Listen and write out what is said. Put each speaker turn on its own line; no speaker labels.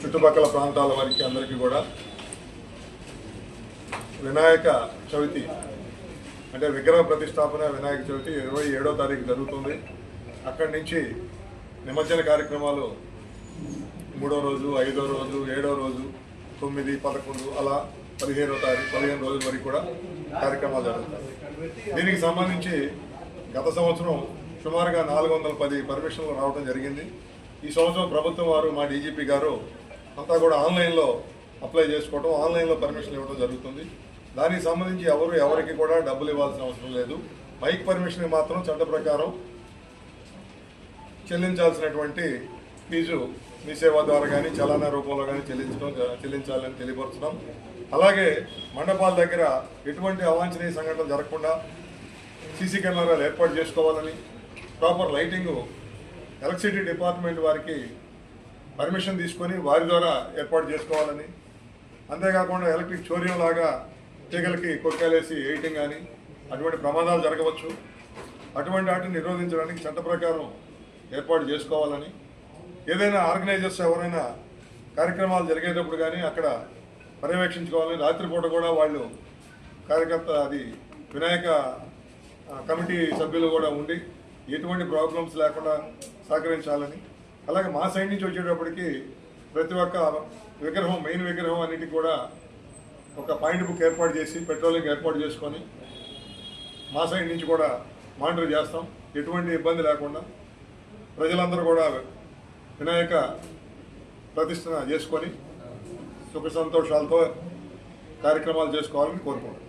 చుట్టుపక్కల ప్రాంతాల వారికి అందరికీ కూడా వినాయక చవితి అంటే విగ్రహ ప్రతిష్టాపన వినాయక చవితి ఇరవై ఏడో తారీఖు జరుగుతుంది. అక్కడి నుంచి నిమజ్జన కార్యక్రమాలు మూడో రోజు ఐదో రోజు ఏడో రోజు తొమ్మిది పదకొండు అలా పదిహేనో తారీఖు పదిహేను రోజుల వరకు కూడా కార్యక్రమాలు జరుగుతాయి. దీనికి సంబంధించి గత సంవత్సరం సుమారుగా నాలుగు వందల పది పర్మిషన్లు రావడం జరిగింది. ఈ సంవత్సరం ప్రభుత్వం వారు మా డీజీపీ గారు అంతా కూడా ఆన్లైన్లో అప్లై చేసుకోవడం ఆన్లైన్లో పర్మిషన్ ఇవ్వడం జరుగుతుంది. దానికి సంబంధించి ఎవరు ఎవరికి కూడా డబ్బులు ఇవ్వాల్సిన అవసరం లేదు. బైక్ పర్మిషన్ మాత్రం చట్ట ప్రకారం చెల్లించాల్సినటువంటి ఫీజు మీ సేవ ద్వారా కానీ చలానా రూపంలో కానీ చెల్లించడం చెల్లించాలని తెలియపరచడం అలాగే మండపాల దగ్గర ఎటువంటి అవాంఛనీయ సంఘటనలు జరగకుండా సీసీ కెమెరాలు ఏర్పాటు చేసుకోవాలని ప్రాపర్ లైటింగ్ ఎలక్ట్రిసిటీ డిపార్ట్మెంట్ వారికి పర్మిషన్ తీసుకొని వారి ద్వారా ఏర్పాటు చేసుకోవాలని. అంతేకాకుండా ఎలక్ట్రిక్ చోర్యం లాగా తీగలకి కొక్కలేసి వేయటం కానీ అటువంటి ప్రమాదాలు జరగవచ్చు. అటువంటి వాటిని నిరోధించడానికి చట్ట ప్రకారం ఏర్పాటు చేసుకోవాలని. ఏదైనా ఆర్గనైజర్స్ ఎవరైనా కార్యక్రమాలు జరిగేటప్పుడు కానీ అక్కడ పర్యవేక్షించుకోవాలని. రాత్రిపూట కూడా వాళ్ళు కార్యకర్త అది వినాయక కమిటీ సభ్యులు కూడా ఉండి ఎటువంటి ప్రాబ్లమ్స్ లేకుండా సహకరించాలని అలాగే మా సైడ్ నుంచి వచ్చేటప్పటికి ప్రతి ఒక్క విగ్రహం మెయిన్ విగ్రహం అన్నిటికి కూడా ఒక పాయింట్ బుక్ ఏర్పాటు చేసి పెట్రోలింగ్ ఏర్పాటు చేసుకొని మా సైడ్ నుంచి కూడా మానిటర్ చేస్తాం. ఎటువంటి ఇబ్బంది లేకుండా ప్రజలందరూ కూడా వినాయక ప్రతిష్టన చేసుకొని సుఖ సంతోషాలతో కార్యక్రమాలు చేసుకోవాలని కోరుకుంటున్నాం.